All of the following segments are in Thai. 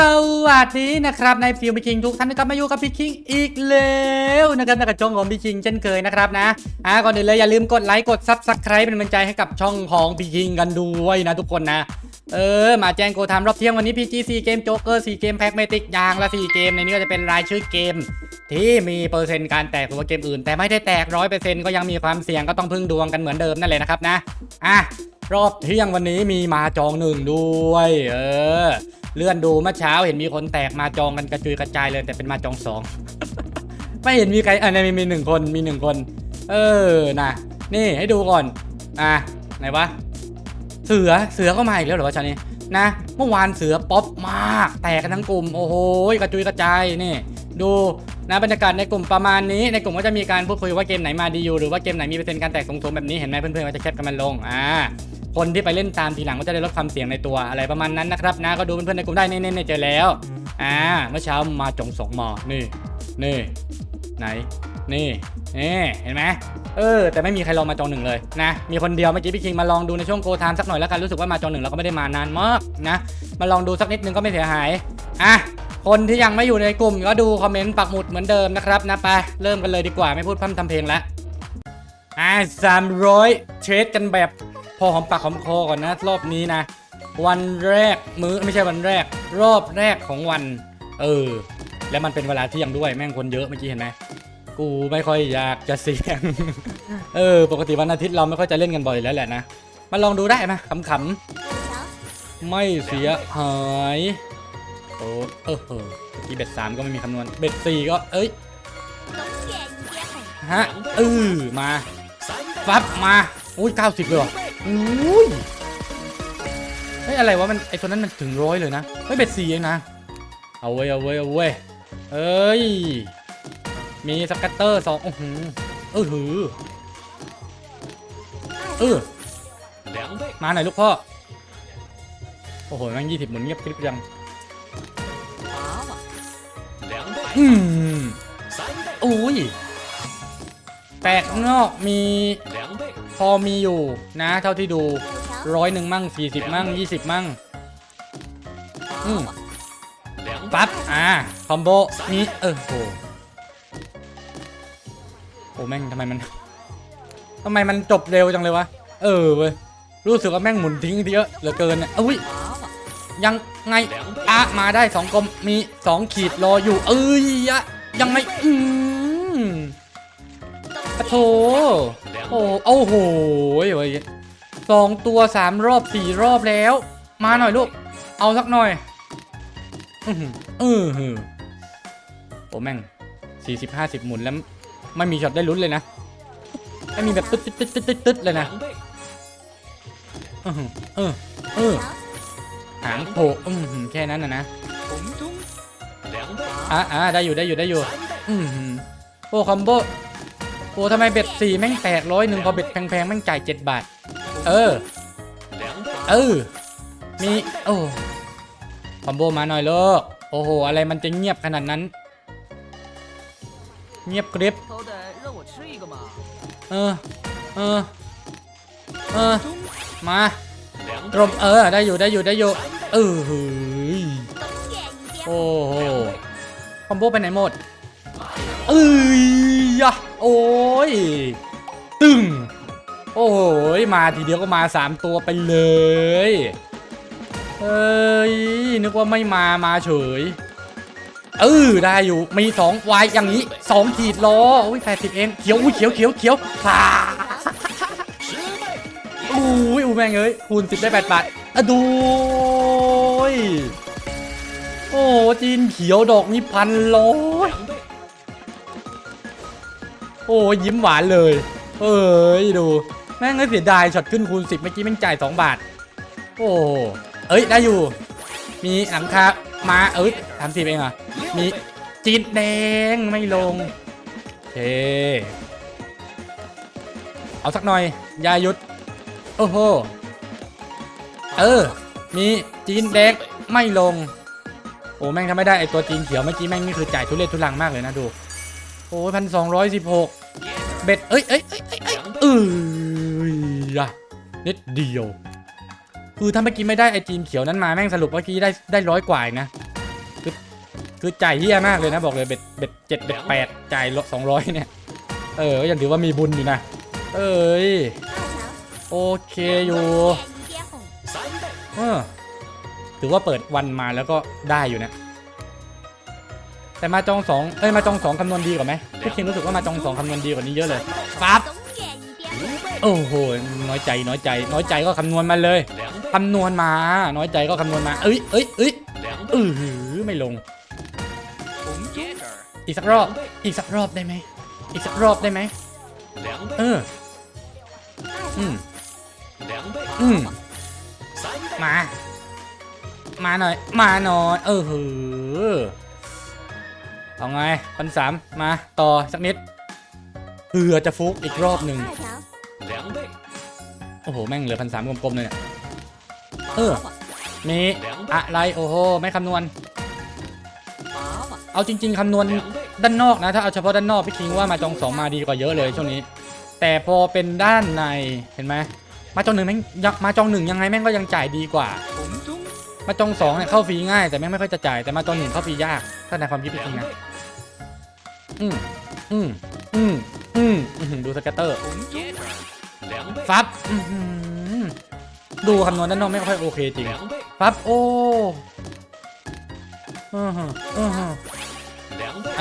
สวัสดีนะครับในฟิวพี่คิงทุกท่านนะครับมาอยู่กับพี่คิงอีกแล้วนะครับในกระช่องของพี่คิงเช่นเคยนะครับนะอ่าก่อนอื่นเลยอย่าลืมกดไลค์กดซับสไคร b e เป็นกำลังใจให้กับช่องของพี่คิงกันด้วยนะทุกคนนะ เออ มาแจ้งโกทามรอบเที่ยงวันนี้ PGC เกมโจ๊กเกอร์4เกมแพ็กเมติกยางละ 4 เกม ในนี้ก็จะเป็นรายชื่อเกม ที่มีเปอร์เซ็นต์การแตกกว่าเกมอื่น แต่ไม่ได้แตกร้อยเปอร์เซ็นต์ก็ยังมีความเสี่ยงก็ต้องพึ่งดวงกันเหมือนเดิมนั่นแหละนะครับนะ อะ รอบเที่ยงวันนี้มีมาจองหนึ่งด้วย เออ เลื่อนดูเมื่อเช้าเห็นมีคนแตกมาจองกันกระจุยกระจายเลย แต่เป็นมาจองสองไม่เห็นมีใครอันนี้มีมีหนึ่งคนมีหนึ่งคน เออนะนี่ให้ดูก่อน อะไหนวะ เสือเสือก็มาอีกแล้วเหรอวะชานี้นะ เมื่อวานเสือป๊อปมาก แตกกันทั้งกลุ่ม โอ้โหกระจุยกระจายนี่ ดูนะบรรยากาศในกลุ่มประมาณนี้ ในกลุ่มก็จะมีการพูดคุยว่าเกมไหนมาดีอยู่หรือว่าเกมไหนมีเปอร์เซ็นต์การแตกสูงๆแบบนี้เห็นไหมเพื่อนๆก็จะแคปกันมันลงอ่าคนที่ไปเล่นตามทีหลังก็จะได้ลดความเสี่ยงในตัวอะไรประมาณนั้นนะครับนะก็ดูเพื่อนๆในกลุ่มได้เน้นๆเจอแล้วอ่าเมื่อเช้ามาจงสองมอนี่นี่ไหน นี่นี่เห็นไหมเออ แต่ไม่มีใครลองมาจองหนึ่งเลยนะ มีคนเดียวเมื่อกี้พี่คิงมาลองดูในช่วงโกทามสักหน่อยแล้วกันรู้สึกว่ามาจองหนึ่งเราก็ไม่ได้มานานมากนะมาลองดูสักนิดนึงก็ไม่เสียหายอะคนที่ยังไม่อยู่ในกลุ่มก็ดูคอมเมนต์ปักหมุดเหมือนเดิมนะครับนะไปเริ่มกันเลยดีกว่าไม่พูดพร่ำทำเพลงล้วอะสามร้อยเทรดกันแบบพอหอมปากหอมคอก่อนนะ รอบนี้นะ วันแรกมื้อไม่ใช่วันแรก รอบแรกของวัน เออ แล้วมันเป็นเวลาเที่ยงด้วยแม่งคนเยอะเมื่อกี้เห็นไหม กูไม่ค่อยอยากจะเสี่ยง เออ ปกติวันอาทิตย์เราไม่ค่อยจะเล่นกันบ่อยแล้วแหละนะ มาลองดูได้ไหมขำๆ ไม่เสียหายโอ้เออเออกีเบ็ดสามก็ไม่มีคำนวณ เบ็ดสี่ก็ เอ้ย ฮะ เออมา ฟับมา อุ้ยเก้าสิบเลยเหรออุ้ยเฮ้ยอะไรวะมันไอตัวนั้นมันถึงร้อยเลยนะ เฮ้ยเบ็ดสี่เองนะ เอาเว้ยเอาเว้ยเอาเว้ยเอ้ย มีสกัตเตอร์สองโอ้โหเออหือเออมาหน่อยลูกพ่อ โอ้โหม่งยี่สิบหมุนเงียบกริบยังอืมโอ้ยแตกนอกมีพอมีอยู่นะ เท่าที่ดูร้อยหนึ่งมั่งสี่สิบมั่งยี่สิบมั่งอืมปั๊บ อ่า คอมโบนี้เออโห โอ้แม่งทำไมมันทำไมมันจบเร็วจังเลยวะ เออเว้ย รู้สึกว่าแม่งหมุนทิ้งเยอะเหลือเกินอะอุ้ย ยังไงอะมาได้สองกลมมีสองขีดรออยู่ เอ้ยอะยังไงอืมปะโถโอ้โอ้โหเว้ยสองตัวสามรอบสี่รอบแล้ว มาหน่อยลูก เอาสักหน่อย อือหืออือหือโอ้แม่งสี่สิบห้าสิบหมุนแล้ว ไม่มีช็อตได้ลุ้นเลยนะ ไม่มีแบบตึ๊ดตึ๊ดตึ๊ดตึ๊ดตึ๊ดตึ๊ดเลยนะเออเออเออหางโผล่อืมแค่นั้นนะนะอะอะได้อยู่ได้อยู่ได้อยู่ อืมโอ้คอมโบโอ้ทำไมเบ็ดสี่แม่งแตกร้อยหนึ่งพอเบ็ดแพงๆแม่งจ่ายเจ็ดบาท เออ เออ มี โอ้คอมโบมาหน่อยเลูกโอ้โห อะไรมันจะเงียบขนาดนั้น เงียบกริบเออ เออ เออ มากรมเออ ได้อยู่ ได้อยู่ ได้อยู่ เออเฮ้ยโอ้โห คอมโบไปไหนหมด เอ้ยะโอ้ย ตึง โอ้ย มาทีเดียวก็มา 3 ตัวไปเลย เอ้ย นึกว่าไม่มา มาเฉย เออได้อยู่มีสองวายอย่างนี้สองขีดล้ออุ้ยแปดสิบเองเขียวอุ้ยเขียวเขียวเขียวขาอุ้ยอูแม่งเอ้ยคูณสิบได้แปดบาทอะดูยโอ้จีนเขียวดอกนี้พันร้อยโอ้ยิ้มหวานเลย เอ้ยดู แม่งเอ้ยเสียดายช็อตขึ้นคูณสิบเมื่อกี้แม่งจ่ายสองบาท โอ้เอ้ยได้อยู่ มีหลังคา มาเอ้ยสามสิบเองเหรอมีจีนแดงไม่ลงโอเคเอาสักหน่อย ยาหยุด โอ้โห เออ มีจีนแดงไม่ลง โอ้แม่งทำไม่ได้ไอตัวจีนเขียวเมื่อกี้แม่งนี่คือจ่ายทุเรศทุลังมากเลยนะดู โอ้พันสองร้อยสิบหกเบ็ด เอ้ยเอ้ยเอ้ยเอ้ยเอ้ยเอ้ยนิดเดียว คือถ้าเมื่อกี้ไม่ได้ไอจีนเขียวนั้นมาแม่งสรุปเมื่อกี้ได้ได้ร้อยกว่าเองนะคือคือจ่ายเฮี้ยมากเลยนะบอกเลยเบ็ดเบ็ดเจ็ดเบ็ดแปดจ่ายสองร้อยเนี่ยเออก็ยังถือว่ามีบุญอยู่นะเอ้ยโอเคอยู่เออถือว่าเปิดวันมาแล้วก็ได้อยู่นะแต่มาจองสองเอ้ยมาจองสองคำนวณดีกว่าไหมพี่คิงรู้สึกว่ามาจองสองคำนวณดีกว่านี้เยอะเลยปั๊บโอ้โห น้อยใจ น้อยใจ น้อยใจก็คำนวณมาเลยคำนวณมา น้อยใจก็คำนวณมา เอ้ยเอ้ยเอ้ยเออหือไม่ลง อีกสักรอบ อีกสักรอบได้ไหม อีกสักรอบได้ไหม เออ อืมอืมมา มาหน่อย มาหน่อย เออหือเอาไงพันสามมาต่อสักนิดเผื่อจะฟุกอีกรอบหนึ่งโอ้โห แม่งเหลือพันสามกลมๆเลยเนี่ย เออ มีอะไรโอ้โหไม่คำนวณ เอาจริง ๆคำนวณด้านนอกนะ ถ้าเอาเฉพาะด้านนอกพี่คิงว่ามาจองสองมาดีกว่าเยอะเลยช่วงนี้ แต่พอเป็นด้านในเห็นไหมมาจองหนึ่งแม่งยังมาจองหนึ่งยังไงแม่งก็ยังจ่ายดีกว่า มาจองสองเนี่ยเข้าฟรีง่ายแต่แม่งไม่ค่อยจะจ่ายแต่มาจองหนึ่งเข้าฟรียากถ้าในความคิดพี่คิงนะอืมอืมอืมอืมอื้อหือดูสเก็ตเตอร์ ฟับอื้อหือ ดูคำนวณด้านนอกไม่ค่อยโอเคจริงฟับโอ้อือหืออือหือ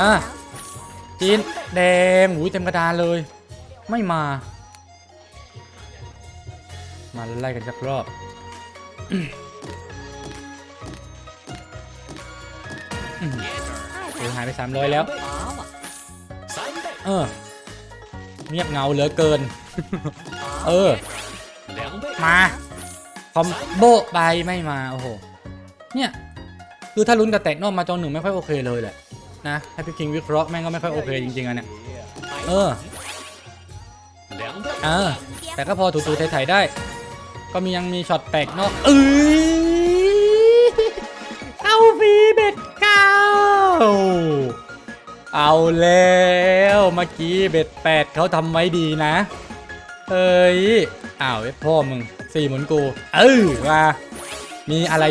อะจีนแดงหูยเต็มกระดานเลย ไม่มา มาไล่กันสักรอบหือโอ้ยหายไปสามร้อยแล้ว เออ เงียบเงาเหลือเกิน เออ มา คอมโบไปไม่มาโอ้โห เนี่ย คือถ้าลุ้นกับแตกนอกมาจอหนึ่งไม่ค่อยโอเคเลยแหละนะให้พี่คิงวิเคราะห์แม่งก็ไม่ค่อยโอเคจริงๆอะเนี่ย เออ เออ แต่ก็พอถูๆไถ่ๆได้ ก็มียังมีช็อตแตกนอกเอ้ยเอาฟีเบ็ดเก้าเอาแล้วเมื่อกี้เบ็ดแปดเขาทำไว้ดีนะ เอ้ยอ้าวเว้พ่อมึง สี่หมุนกูเออมามีอะไร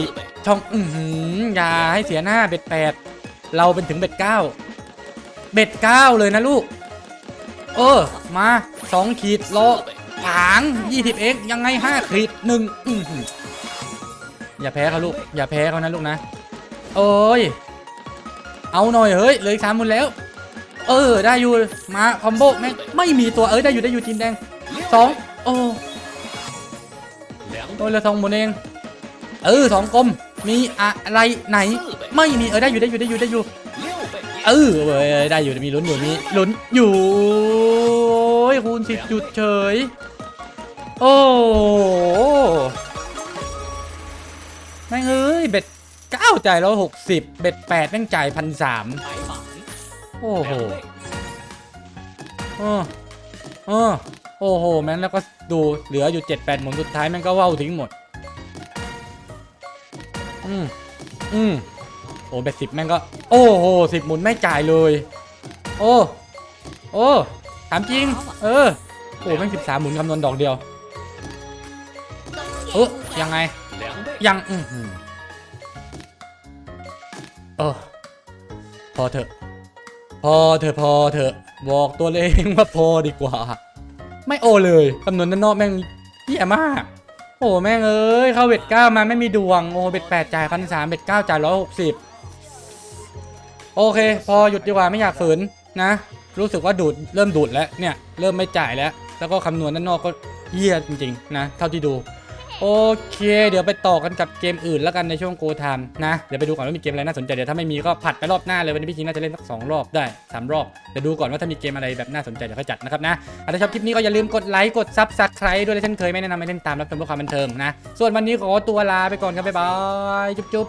ช่องอือหืออย่าให้เสียหน้าเบ็ดแปดเราเป็นถึงเบ็ดเก้าเบ็ดเก้าเลยนะลูก เออ มาสองขีดโลผางยี่สิบเอ็กยังไงห้าขีดหนึ่งอือหืออย่าแพ้เขาลูก อย่าแพ้เขานะลูกนะ โอ้ย เอาหน่อยเฮ้ยเลยสามหมุนแล้ว เออ ได้อยู่ มาคอมโบไม่ไม่มีตัวเอ้ยได้อยู่ได้อยู่จีนแดงสองโอ้ โอ้ยเหลือสองหมุนเอง เออสองกลม มีอะไรไหน ไม่มี เออได้อยู่ได้อยู่ได้อยู่ได้อยู่ เออเว้ยได้อยู่มีลุ้นอยู่มีลุ้นอยู่คูณสิบจุดเฉย โอ้แม่งเอ้ยเบ็ดเก้าจ่ายร้อยหกสิบเบ็ดแปดแม่งจ่ายพันสามโอ้โหเออเออ โอ้โหแม่งแล้วก็ดูเหลืออยู่เจ็ดแปดหมุนสุดท้ายแม่งก็ว่าวทิ้งหมด อืมอืมโอ้เบ็ดสิบแม่งก็ โอ้โหสิบหมุนไม่จ่ายเลย โอ้ โอ้ถามจริง เออ โอ้แม่งสิบสามหมุนคำนวณดอกเดียวเออยังไง ยังอือหือเออ พอเถอะ พอเถอะพอเถอะ บอกตัวเองว่าพอดีกว่า ไม่โอเลยคำนวณด้านนอกแม่งเหี้ยมาก โอ้แม่งเอ้ยเข้าเบ็ดเก้ามาไม่มีดวง โอ้เบ็ดแปดจ่ายพันสามเบ็ดเก้าจ่ายร้อยหกสิบโอเค พอหยุดดีกว่าไม่อยากฝืนนะ รู้สึกว่าดูดเริ่มดูดแล้วเนี่ย เริ่มไม่จ่ายแล้ว แล้วก็คำนวณด้านนอกก็เยี่ยจริงๆนะ เท่าที่ดู โอเค เดี๋ยวไปต่อกันกับเกมอื่นแล้วกันในช่วงโกทามนะ เดี๋ยวไปดูก่อนว่ามีเกมอะไรน่าสนใจ เดี๋ยวถ้าไม่มีก็ผัดไปรอบหน้าเลย วันนี้พี่คิงน่าจะเล่นสักสองรอบได้สามรอบเดี๋ยวดูก่อนว่าถ้ามีเกมอะไรแบบน่าสนใจเดี๋ยวค่อยจัดนะครับนะอะถ้าชอบคลิปนี้ก็อย่าลืมกดไลค์กดซับสไครต์ด้วยและเช่นเคยไม่แนะนำให้เล่นตามรับชมเพื่อความบันเทิงนะ ส่วนวันนี้ขอตัวลาไปก่อนครับบ๊ายบายจุ๊บ